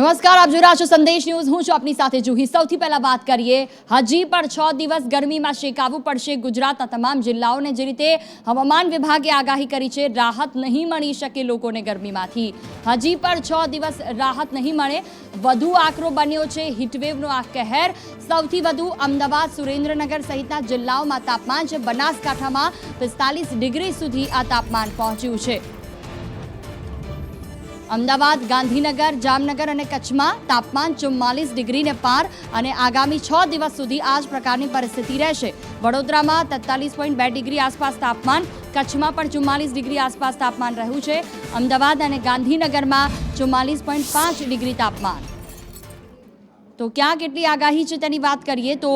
નમસ્કાર, આપ જોઈ રહ્યા છો સંદેશ ન્યૂઝ. હું છું આપની સાથે જુહી. સૌથી પહેલા વાત કરીએ, હજી પણ છ દિવસ ગરમીમાં શેકાવવું પડશે ગુજરાતના તમામ જિલ્લાઓને. જે રીતે હવામાન વિભાગે આગાહી કરી છે, રાહત નહીં મળી શકે લોકોને ગરમીમાંથી. હજી પણ છ દિવસ રાહત નહીં મળે. વધુ આકરો બન્યો છે હીટવેવનો આ કહેર. સૌથી વધુ અમદાવાદ, સુરેન્દ્રનગર સહિતના જિલ્લાઓમાં તાપમાન છે બનાસકાંઠામાં પિસ્તાલીસ ડિગ્રી સુધી આ તાપમાન પહોંચ્યું છે. અમદાવાદ, ગાંધીનગર, જામનગર અને કચ્છમાં તાપમાન ચુમ્માલીસ ડિગ્રીને પાર અને આગામી છ દિવસ સુધી આ જ પ્રકારની પરિસ્થિતિ રહેશે. વડોદરામાં તેતાલીસ પોઈન્ટ બે ડિગ્રી આસપાસ તાપમાન, કચ્છમાં પણ ચુમ્માલીસ ડિગ્રી આસપાસ તાપમાન રહ્યું છે. અમદાવાદ અને ગાંધીનગરમાં ચુમ્માલીસ પોઈન્ટ પાંચ ડિગ્રી તાપમાન. તો ક્યાં કેટલી આગાહી છે તેની વાત કરીએ તો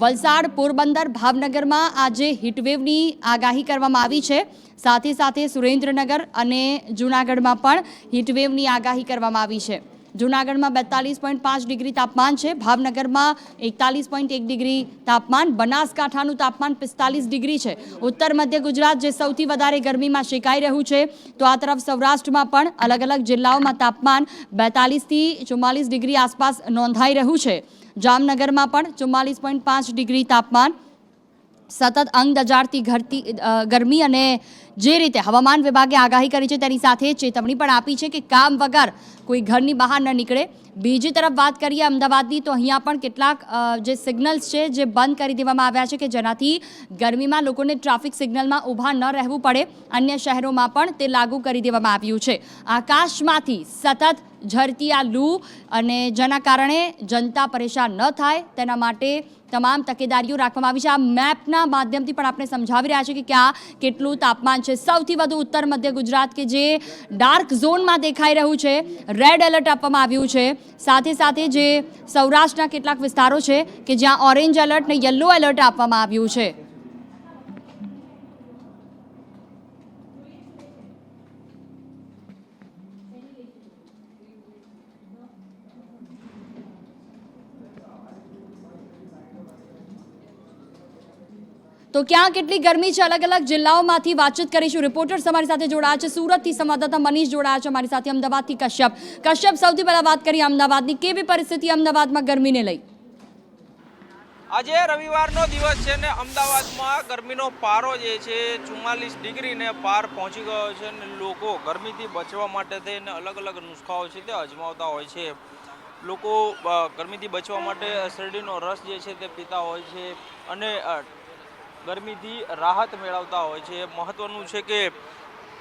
વલસાડ, પોરબંદર, ભાવનગરમાં આજે હીટવેવની આગાહી કરવામાં આવી છે. સાથે સાથે સુરેન્દ્રનગર અને જૂનાગઢમાં પણ હીટવેવની આગાહી કરવામાં આવી છે. જૂનાગઢમાં બેતાલીસ પોઈન્ટ પાંચ ડિગ્રી તાપમાન છે. ભાવનગરમાં એકતાલીસ પોઈન્ટ એક ડિગ્રી તાપમાન. બનાસકાંઠાનું તાપમાન પિસ્તાલીસ ડિગ્રી છે. ઉત્તર મધ્ય ગુજરાત જે સૌથી વધારે ગરમીમાં શેકાઈ રહ્યું છે, તો આ તરફ સૌરાષ્ટ્રમાં પણ અલગ અલગ જિલ્લાઓમાં તાપમાન બેતાલીસથી ચુમ્માલીસ ડિગ્રી આસપાસ નોંધાઈ રહ્યું છે. જામનગરમાં પણ ચુમ્માલીસ પોઈન્ટ પાંચ ડિગ્રી તાપમાન. સતત અંગ દજાડતી ઘરતી ગરમી અને જે રીતે હવામાન વિભાગે આગાહી કરી છે તેની સાથે ચેતવણી પણ આપી છે કે કામ વગર કોઈ ઘરની બહાર ન નીકળે. બીજી તરફ વાત કરીએ અમદાવાદની, તો અહીંયા પણ કેટલાક જે સિગ્નલ્સ છે જે બંધ કરી દેવામાં આવ્યા છે કે જેનાથી ગરમીમાં લોકોને ટ્રાફિક સિગ્નલમાં ઊભા ન રહેવું પડે. અન્ય શહેરોમાં પણ તે લાગુ કરી દેવામાં આવ્યું છે. આકાશમાંથી સતત ઝરતી આ લૂ અને જેના કારણે જનતા પરેશાન ન થાય, તેના માટે તમામ તકેદારીઓ રાખવામાં આવી છે. આ મેપના માધ્યમથી પણ આપણે સમજાવી રહ્યા છે કે ક્યાં કેટલું તાપમાન છે. સૌથી વધુ ઉત્તર મધ્ય ગુજરાત કે જે ડાર્ક ઝોનમાં દેખાઈ રહ્યું છે. રેડ એલર્ટ આપવામાં આવ્યું છે. સાથે સાથે જે સૌરાષ્ટ્રના કેટલાક વિસ્તારો છે કે જ્યાં ઓરેન્જ એલર્ટ ને યલો એલર્ટ આપવામાં આવ્યું છે. તો ક્યાં કેટલી ગરમી છે? અલગ અલગ જિલ્લાઓમાંથી વાતચીત કરીશું. રિપોર્ટર્સ અમારી સાથે જોડાયા છે. સુરતથી સંવાદદાતા મનીષ જોડાયા છે અમારી સાથે. અમદાવાદથી કશ્યપ. કશ્યપ, સૌથી પહેલા વાત કરીએ અમદાવાદની. કેવી પરિસ્થિતિ અમદાવાદમાં ગરમીને લઈ? આજે રવિવારનો દિવસ છે ને અમદાવાદમાં ગરમીનો પારો જે છે ચુમ્માલીસ ડિગ્રીને પાર પહોંચી ગયો છે ને લોકો ગરમીથી બચવા માટે થઈને અલગ અલગ નુસ્ખાઓ છે તે અજમાવતા હોય છે. લોકો ગરમીથી બચવા માટે શેરડીનો રસ જે છે તે પીતા હોય છે અને ગરમીથી રાહત મેળવતા હોય છે. મહત્વનું છે કે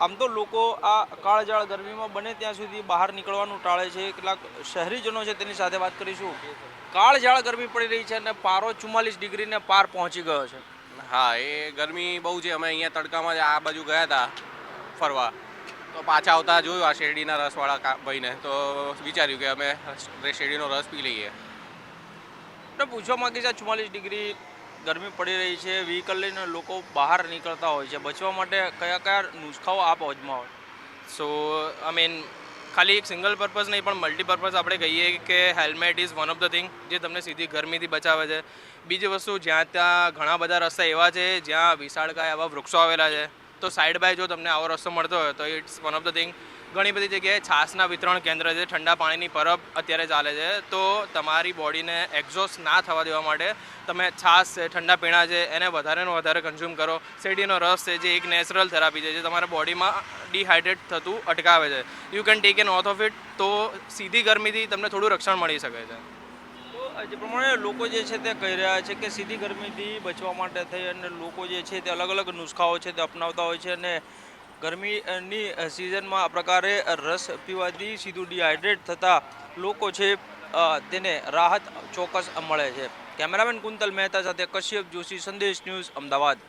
આમ તો લોકો આ કાળજાળ ગરમીમાં બને ત્યાં સુધી બહાર નીકળવાનું ટાળે છે. કેટલાક શહેરીજનો છે તેની સાથે વાત કરીશું. કાળજાળ ગરમી પડી રહી છે અને પારો ચુમ્માલીસ ડિગ્રીને પાર પહોંચી ગયો છે. હા એ ગરમી બહુ છે. અમે અહીંયા તડકામાં જ આ બાજુ ગયા હતા ફરવા. તો પાછા આવતા જોયું આ શેરડીના રસવાળા ભાઈને. તો વિચાર્યું કે અમે શેરડીનો રસ પી લઈએ. પૂછવા માંગીશ આ ચુમ્માલીસ ડિગ્રી ગરમી પડી રહી છે વ્હીકલ લઈને લોકો બહાર નીકળતા હોય છે. બચવા માટે કયા કયા નુસ્ખાઓ આપ અજમાવો? સો આઈ મીન ખાલી એક સિંગલ પર્પઝ નહીં, પણ મલ્ટીપર્પઝ આપણે કહીએ કે helmet is one of the thing જે તમને સીધી ગરમીથી બચાવે છે. બીજી વસ્તુ, જ્યાં ત્યાં ઘણા બધા રસ્તા એવા છે, જ્યાં વિશાળકાય એવા વૃક્ષો આવેલા છે. તો સાઈડ બાય જો તમને આવો રસ્તો મળતો હોય, તો it's one of the thing ઘણી બધી જગ્યાએ છાસના વિતરણ કેન્દ્ર છે, ઠંડા પાણીની પરબ અત્યારે ચાલે છે. તો તમારી બોડીને એક્ઝોસ્ટ ના થવા દેવા માટે તમે છાસ છે, ઠંડા પીણા છે, એને વધારે ને વધારે કન્ઝ્યુમ કરો. શેરડીનો રસ છે, જે એક નેચરલ થેરાપી છે, જે તમારા બોડીમાં ડિહાઇડ્રેટ થતું અટકાવે છે. You can take an oath of it તો સીધી ગરમીથી તમને થોડું રક્ષણ મળી શકે છે. જે પ્રમાણે લોકો જે છે તે કહી રહ્યા છે કે સીધી ગરમીથી બચવા માટે થઈ અને લોકો જે છે તે અલગ અલગ નુસ્ખાઓ છે તે અપનાવતા હોય છે અને ગરમીની સિઝનમાં આ પ્રકારે રસ પીવાથી સીધું ડિહાઇડ્રેટ થતા લોકો છે તેને રાહત ચોક્કસ મળે છે. કેમેરામેન કુંતલ મહેતા સાથે કશ્યપ જોશી, સંદેશ ન્યૂઝ, અમદાવાદ.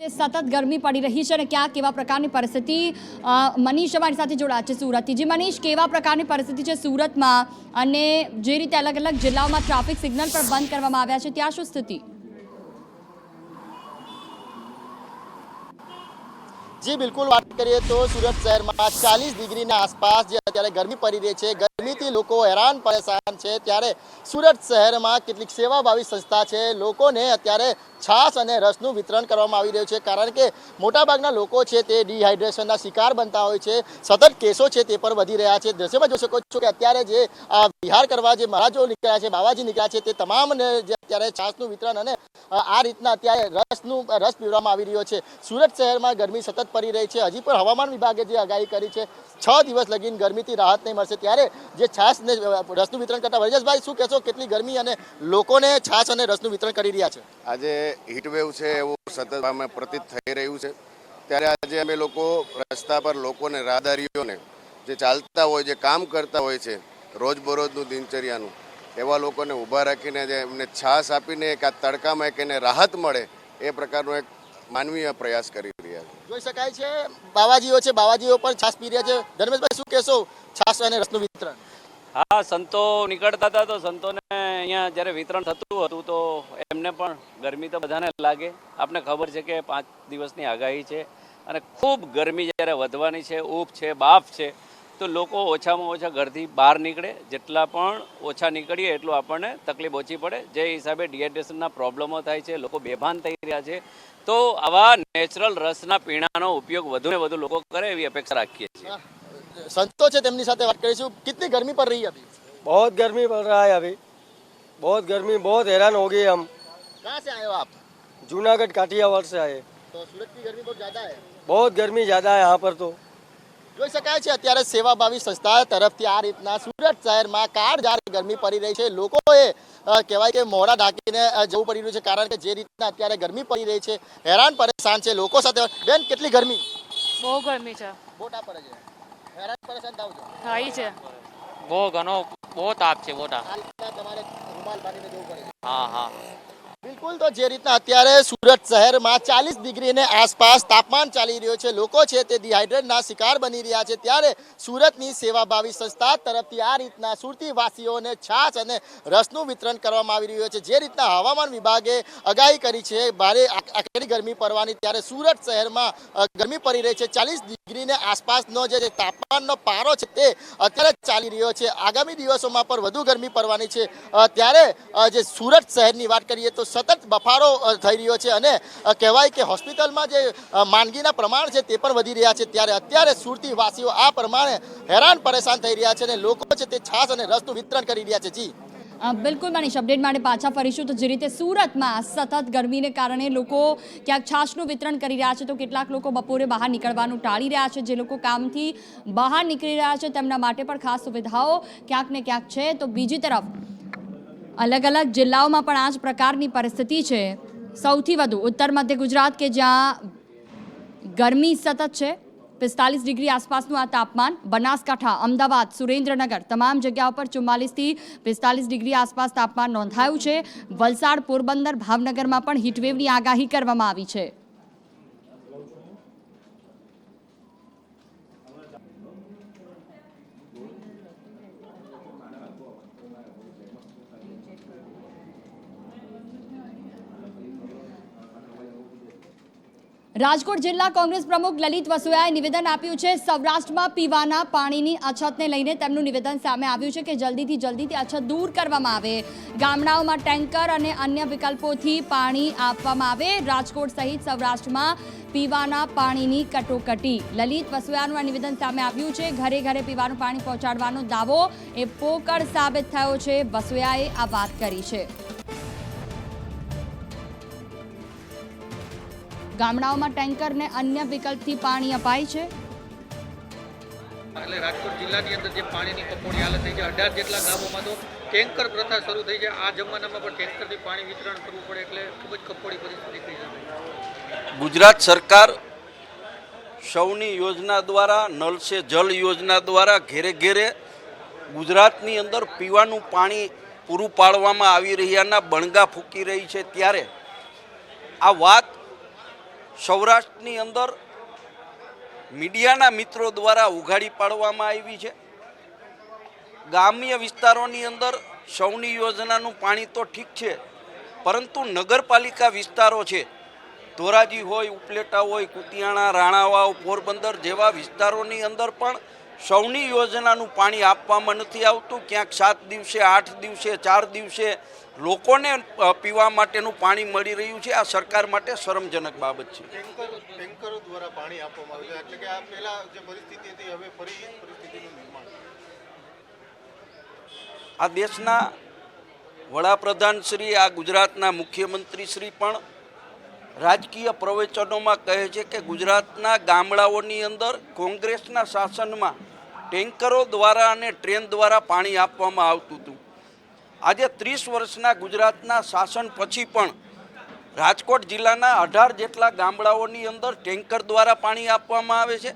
સતત ગરમી પડી રહી છે અને ક્યાં કેવા પ્રકારની પરિસ્થિતિ મનીષ અમારી સાથે જોડાયા છે સુરતથી જે, મનીષ, કેવા પ્રકારની પરિસ્થિતિ છે સુરતમાં? અને જે રીતે અલગ અલગ જિલ્લાઓમાં ટ્રાફિક સિગ્નલ પણ બંધ કરવામાં આવ્યા છે, ત્યાં શું સ્થિતિ? જી, બિલકુલ વાત કરીએ તો સુરત શહેરમાં ચાલીસ ડિગ્રીના આસપાસ જે અત્યારે ગરમી પડી રહી છે ગરમી લોકો હેરાન પરેશાન છે ત્યારે સુરત શહેરમાં કેટલીક સેવાભાવી સંસ્થા છે. લોકોને અત્યારે છાશ અને રસનું વિતરણ કરવામાં આવી રહ્યું છે. કારણ કે મોટાભાગના લોકો છે તે ડિહાઇડ્રેશનના શિકાર બનતા હોય છે. સતત કેસો છે તે પણ વધી રહ્યા છે. દ્રશ્યમાં જોઈ શકો છો કે અત્યારે જે આ વિહાર કરવા જે મહારાજો નીકળ્યા છે, બાવાજી નીકળ્યા છે તે તમામને જે અત્યારે છાશનું વિતરણ અને આ રીતના અત્યારે રસનું, રસ પીવડાવવામાં આવી રહ્યો છે. સુરત શહેરમાં ગરમી સતત પડી રહી છે. હજી પણ હવામાન વિભાગે જે આગાહી કરી છે, છ દિવસ લગીને ગરમીથી રાહત નહીં મળશે. ત્યારે જે છાશ ને રસનું વિતરણ કરતા વરજસભાઈ શું કહેશો? કેટલી ગરમી અને લોકોને છાશ અને રસનું વિતરણ કરી રહ્યા છે? આજે હીટવેવ છે, એવું સતત અમે પ્રતીત થઈ રહ્યું છે. ત્યારે આજે અમે લોકો રસ્તા પર લોકોને, રાહદારીઓને જે ચાલતા હોય, જે કામ કરતા હોય છે, રોજબરોજનું દિનચર્યાનું, એવા લોકોને ઊભા રાખીને જે એમને છાશ આપીને એક આ તડકામાં એક એને રાહત મળે, એ પ્રકારનું એક માનવીય પ્રયાસ કરી રહ્યા છે. જોઈ શકાય છે બાવાજીઓ છે બાવાજીઓ પણ છાશ પી રહ્યા છે. ધર્મેશભાઈ શું કહેશો? છાશ અને રસનું વિતરણ. હા સંતો નીકળતા હતા તો સંતોને અહીંયા જ્યારે વિતરણ થતું હતું તો એમને પણ ગરમી તો બધાને લાગે. આપને ખબર છે કે પાંચ દિવસની આગાહી છે અને ખૂબ ગરમી જ્યારે વધવાની છે ઊપ છે બાફ છે તો લોકો ઓછામાં ઓછા ઘરથી બહાર નીકળે. જેટલા પણ ઓછા નીકળીએ એટલું આપણને તકલીફ ઓછી પડે. જે હિસાબે ડિહાઇડ્રેશનના પ્રોબ્લેમો થાય છે લોકો બેભાન થઈ રહ્યા છે. તો આવા નેચરલ રસના પીણાનો ઉપયોગ વધુ ને વધુ લોકો કરે એવી અપેક્ષા રાખીએ છીએ સંતો છે તેમની સાથે વાત કરીશું કેટલી ગરમી પડ રહી હતી बहुत गर्मी पड़ रहा है अभी बहुत गर्मी बहुत हैरान हो गए हम कहाँ से आए हो आप जूनागढ़ काठियावाड़ से आए तो सूरत की गर्मी बहुत ज्यादा है बहुत गर्मी ज़्यादा है यहाँ पर तो જોઈ શકાય છે અત્યારે સેવાભાવી સંસ્થા તરફથી આ રીતના સુરત શહેરમાં કાળઝાળ ગરમી પડી રહી છે. લોકોએ કહેવાય કે મોડા ઢાંકીને જવું પડી રહ્યું છે કારણ કે જે રીતના અત્યારે ગરમી પડી રહી છે હેરાન પરેશાન છે લોકો સાથે. બેન કેટલી ગરમી? બહુ ગરમી છે. મોટા પડે છે. હેરાન પરેશાન થાવ છો થાય છે. બહુ ઘણો બહુ તાપ છે રીતના તમારે રૂમાલ બાંધીને જવું પડે છે. હા હા. બિલકુલ, તો જે રીતના અત્યારે સુરત શહેરમાં ચાલીસ ડિગ્રીને આસપાસ તાપમાન ચાલી રહ્યો છે, લોકો છે તે ડિહાઇડ્રેટના શિકાર બની રહ્યા છે. ત્યારે સુરતની સેવાભાવી સંસ્થા તરફથી આ રીતના સુરતીવાસીઓને છાશ અને રસનું વિતરણ કરવામાં આવી રહ્યું છે. જે રીતના હવામાન વિભાગે આગાહી કરી છે, ભારે આખરી ગરમી પડવાની, ત્યારે સુરત શહેરમાં ગરમી પડી રહી છે. ચાલીસ ડિગ્રીને આસપાસનો જે તાપમાનનો પારો છે તે અત્યારે ચાલી રહ્યો છે. આગામી દિવસોમાં પણ વધુ ગરમી પડવાની છે. ત્યારે જે સુરત શહેરની વાત કરીએ તો સતત બફારો થઈ રહ્યો છે અને કહેવાય કે હોસ્પિટલમાં જે માંદગીના પ્રમાણ છે તે પણ વધી રહ્યા છે. ત્યારે અત્યારે સુરતી વાસીઓ આ પ્રમાણે હેરાન, પરેશાન થઈ રહ્યા છે અને લોકો છે તે છાશ અને રસનું વિતરણ કરી રહ્યા છે. જી. બિલકુલ મનીષ અપડેટ માટે પાછા ફરીશું. તો જે રીતે સુરતમાં સતત ગરમીને કારણે લોકો ક્યાંક છાશનું વિતરણ કરી રહ્યા છે, તો કેટલાક લોકો બપોરે બહાર નીકળવાનું ટાળી રહ્યા છે. જે લોકો કામથી બહાર નીકળી રહ્યા છે, તેમના માટે પણ ખાસ સુવિધાઓ ક્યાંક ને ક્યાંક છે. તો બીજી તરફ અલગ અલગ જિલ્લાઓમાં પણ આ જ પ્રકારની પરિસ્થિતિ છે. સૌથી વધુ ઉત્તર મધ્ય ગુજરાત કે જ્યાં ગરમી સતત છે. પિસ્તાલીસ ડિગ્રી આસપાસનું આ તાપમાન. બનાસકાંઠા, અમદાવાદ, સુરેન્દ્રનગર તમામ જગ્યાઓ પર ચુમ્માલીસથી પિસ્તાલીસ ડિગ્રી આસપાસ તાપમાન નોંધાયું છે. વલસાડ, પોરબંદર, ભાવનગરમાં પણ હીટવેવની આગાહી કરવામાં આવી છે. રાજકોટ જિલ્લા કોંગ્રેસ પ્રમુખ લલિત વસુયાએ નિવેદન આપ્યું છે, સૌરાષ્ટ્રમાં પીવાના પાણીની અછતને લઈને તેમનું નિવેદન સામે આવ્યું છે કે જલ્દીથી જલ્દીથી અછત દૂર કરવામાં આવે. ગામડાઓમાં ટેન્કર અને અન્ય વિકલ્પોથી પાણી આપવામાં આવે. રાજકોટ સહિત સૌરાષ્ટ્રમાં પીવાના પાણીની કટોકટી. લલિત વસુયાનું આ નિવેદન સામે આવ્યું છે. ઘરે ઘરે પીવાનું પાણી પહોંચાડવાનો દાવો એ પોકળ સાબિત થયો છે. વસુયાએ આ વાત કરી છે. ગામડાઓમાં ટેન્કરને અન્ય વિકલ્પથી પાણી અપાય છે. એટલે રાજકોટ જિલ્લાની અંદર જે પાણીની કપોળી હાલત થઈ છે અઢાર જેટલા ગામોમાં તો ટેન્કર પ્રથા શરૂ થઈ છે. આ જમાનામાં પણ ટેન્કરથી પાણી વિતરણ કરવું પડે એટલે ખૂબ જ કપોળી પરિસ્થિતિ થઈ જાય ગુજરાત સરકાર સૌની યોજના દ્વારા નલ સે જલ યોજના દ્વારા ઘેરે ઘેરે ગુજરાતની અંદર પીવાનું પાણી પૂરું પાડવામાં આવી રહ્યાના બણગા ફૂંકી રહી છે. ત્યારે આ વાત સૌરાષ્ટ્રની અંદર મીડિયાના મિત્રો દ્વારા ઉઘાડી પાડવામાં આવી છે. ગ્રામ્ય વિસ્તારોની અંદર સૌની યોજનાનું પાણી તો ઠીક છે, પરંતુ નગરપાલિકા વિસ્તારો છે. ધોરાજી હોય, ઉપલેટા હોય, કુતિયાણા, રાણાવાવ, પોરબંદર જેવા વિસ્તારોની અંદર પણ સૌની યોજનાનું પાણી આપવામાં નથી આવતું. ક્યાંક સાત દિવસે આઠ દિવસે ચાર દિવસે લોકોને પીવા માટેનું પાણી મળી રહ્યું છે. આ સરકાર માટે શરમજનક બાબત છે. ટેન્કરો દ્વારા પાણી આપવામાં આવે એટલે કે આ પહેલા જે પરિસ્થિતિ હતી હવે ફરી પરિસ્થિતિનું નિર્માણ આ દેશના વડાપ્રધાન શ્રી આ ગુજરાતના મુખ્યમંત્રી શ્રી પણ રાજકીય પ્રવચનોમાં કહે છે કે ગુજરાતના ગામડાઓની અંદર કોંગ્રેસના શાસનમાં ટેન્કરો દ્વારા અને ટ્રેન દ્વારા પાણી આપવામાં આવતું હતું. આજે ત્રીસ વર્ષના ગુજરાતના શાસન પછી પણ રાજકોટ જિલ્લાના અઢાર જેટલા ગામડાઓની અંદર ટેન્કર દ્વારા પાણી આપવામાં આવે છે.